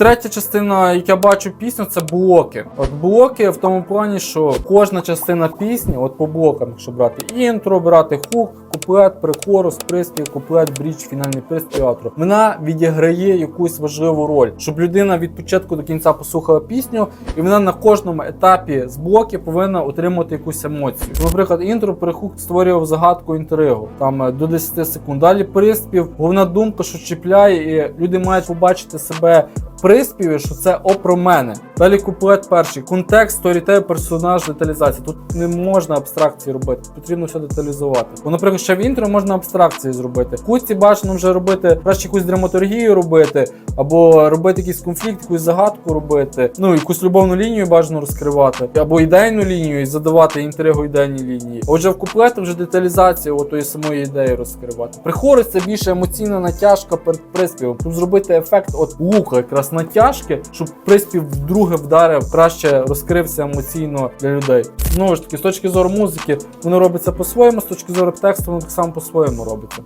Третя частина, як я бачу пісню, це блоки. От блоки в тому плані, що кожна частина пісні, от по блокам, якщо брати інтро, брати хук, куплет, прихорус, приспів, куплет, брідж, фінальний приспів, аутро. Вона відіграє якусь важливу роль, щоб людина від початку до кінця послухала пісню, і вона на кожному етапі з блоків повинна отримати якусь емоцію. Наприклад, інтро перехук створював загадку інтригу там е, до 10 секунд. Далі приспів, головна думка, що чіпляє, і люди мають побачити себе в приспіві, що це о про мене. Далі куплет перший. Контекст, сторітей, персонаж, деталізація. Тут не можна абстракції робити, потрібно все деталізувати. Бо, наприклад, ще в інтро можна абстракції зробити. В куці бажано вже робити краще якусь драматургію робити, або робити якийсь конфлікт, якусь загадку робити. Ну, якусь любовну лінію бажано розкривати, або ідейну лінію і задавати інтригу ідейній лінії. Отже, в куплети вже деталізацію отої самої ідеї розкривати. Прихорець це більше емоційна натяжка перед приспівом. Тут зробити ефект от лука, якраз натяжки, щоб приспів вдруге вдарив, краще розкрився емоційно для людей. Знову ж таки, з точки зору музики, воно робиться по-своєму, з точки зору тексту, воно так само по-своєму робиться.